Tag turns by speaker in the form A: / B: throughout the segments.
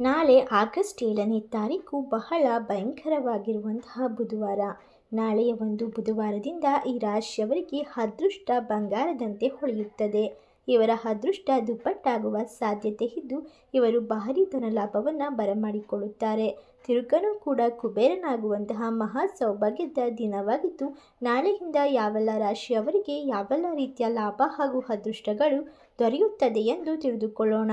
A: ನಾಳೆ ಆಗಸ್ಟ್ ಏಳನೇ ತಾರೀಕು ಬಹಳ ಭಯಂಕರವಾಗಿರುವಂತಹ ಬುಧವಾರ. ನಾಳೆಯ ಒಂದು ಬುಧವಾರದಿಂದ ಈ ರಾಶಿಯವರಿಗೆ ಅದೃಷ್ಟ ಬಂಗಾರದಂತೆ ಹೊಳೆಯುತ್ತದೆ. ಇವರ ಅದೃಷ್ಟ ದುಪ್ಪಟ್ಟಾಗುವ ಸಾಧ್ಯತೆ ಇದ್ದು, ಇವರು ಭಾರೀ ಧನಲಾಭವನ್ನು ಬರಮಾಡಿಕೊಳ್ಳುತ್ತಾರೆ. ತಿರುಗನು ಕೂಡ ಕುಬೇರನಾಗುವಂತಹ ಮಹಾ ಸೌಭಾಗ್ಯದ ದಿನವಾಗಿದ್ದು, ನಾಳೆಯಿಂದ ಯಾವೆಲ್ಲ ರಾಶಿಯವರಿಗೆ ಯಾವೆಲ್ಲ ರೀತಿಯ ಲಾಭ ಹಾಗೂ ಅದೃಷ್ಟಗಳು ದೊರೆಯುತ್ತದೆ ಎಂದು ತಿಳಿದುಕೊಳ್ಳೋಣ.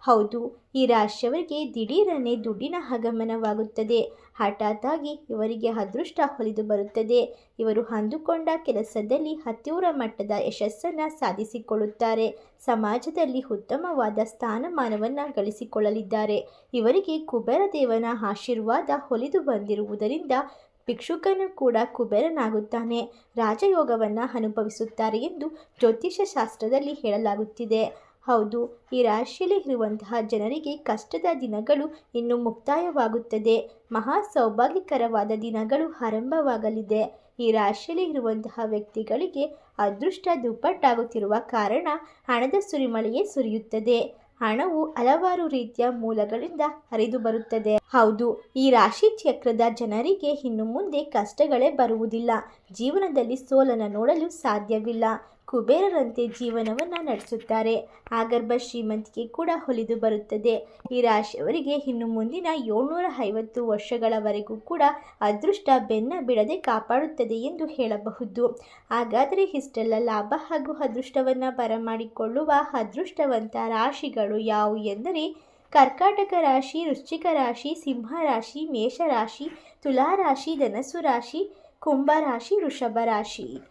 A: ಹೌದು, ಈ ರಾಶಿಯವರಿಗೆ ದಿಢೀರನೆ ದುಡ್ಡಿನ ಆಗಮನವಾಗುತ್ತದೆ. ಹಠಾತ್ತಾಗಿ ಇವರಿಗೆ ಅದೃಷ್ಟ ಹೊಲಿದು ಬರುತ್ತದೆ. ಇವರು ಅಂದುಕೊಂಡ ಕೆಲಸದಲ್ಲಿ ಅತ್ಯೂರ ಮಟ್ಟದ ಯಶಸ್ಸನ್ನು ಸಾಧಿಸಿಕೊಳ್ಳುತ್ತಾರೆ. ಸಮಾಜದಲ್ಲಿ ಉತ್ತಮವಾದ ಸ್ಥಾನಮಾನವನ್ನು ಗಳಿಸಿಕೊಳ್ಳಲಿದ್ದಾರೆ. ಇವರಿಗೆ ಕುಬೇರ ದೇವನ ಆಶೀರ್ವಾದ ಹೊಲಿದು ಬಂದಿರುವುದರಿಂದ ಭಿಕ್ಷುಕನು ಕೂಡ ಕುಬೇರನಾಗುತ್ತಾನೆ. ರಾಜಯೋಗವನ್ನು ಅನುಭವಿಸುತ್ತಾರೆ ಎಂದು ಜ್ಯೋತಿಷ್ಯ ಶಾಸ್ತ್ರದಲ್ಲಿ ಹೇಳಲಾಗುತ್ತಿದೆ. ಹೌದು, ಈ ರಾಶಿಯಲ್ಲಿ ಇರುವಂತಹ ಜನರಿಗೆ ಕಷ್ಟದ ದಿನಗಳು ಇನ್ನು ಮುಕ್ತಾಯವಾಗುತ್ತದೆ. ಮಹಾ ಸೌಭಾಗ್ಯಕರವಾದ ದಿನಗಳು ಆರಂಭವಾಗಲಿದೆ. ಈ ರಾಶಿಯಲ್ಲಿ ಇರುವಂತಹ ವ್ಯಕ್ತಿಗಳಿಗೆ ಅದೃಷ್ಟ ದುಪ್ಪಟ್ಟಾಗುತ್ತಿರುವ ಕಾರಣ ಹಣದ ಸುರಿಮಳೆಯೇ ಸುರಿಯುತ್ತದೆ. ಹಣವು ಹಲವಾರು ರೀತಿಯ ಮೂಲಗಳಿಂದ ಹರಿದು ಬರುತ್ತದೆ. ಹೌದು, ಈ ರಾಶಿ ಚಕ್ರದ ಜನರಿಗೆ ಇನ್ನು ಮುಂದೆ ಕಷ್ಟಗಳೇ ಬರುವುದಿಲ್ಲ. ಜೀವನದಲ್ಲಿ ಸೋಲನ್ನು ನೋಡಲು ಸಾಧ್ಯವಿಲ್ಲ. ಕುಬೇರರಂತೆ ಜೀವನವನ್ನು ನಡೆಸುತ್ತಾರೆ. ಆಗರ್ಭ ಶ್ರೀಮಂತಿಕೆ ಕೂಡ ಹೊಲಿದು ಬರುತ್ತದೆ. ಈ ರಾಶಿಯವರಿಗೆ ಇನ್ನು ಮುಂದಿನ ಏಳ್ನೂರ ಐವತ್ತು ವರ್ಷಗಳವರೆಗೂ ಕೂಡ ಅದೃಷ್ಟ, ಬೆನ್ನ, ಬಿಡದೆ ಕಾಪಾಡುತ್ತದೆ ಎಂದು ಹೇಳಬಹುದು. ಹಾಗಾದರೆ ಇಷ್ಟೆಲ್ಲ ಲಾಭ ಹಾಗೂ ಅದೃಷ್ಟವನ್ನು ಬರಮಾಡಿಕೊಳ್ಳುವ ಅದೃಷ್ಟವಂತ ರಾಶಿಗಳು ಯಾವುವು ಎಂದರೆ, ಕರ್ಕಾಟಕ ರಾಶಿ, ವೃಶ್ಚಿಕ ರಾಶಿ, ಸಿಂಹ ರಾಶಿ ಮೇಷರಾಶಿ ತುಲಾರಾಶಿ ಧನಸ್ಸು ರಾಶಿ, ಕುಂಭ ರಾಶಿ, ವೃಷಭ ರಾಶಿ.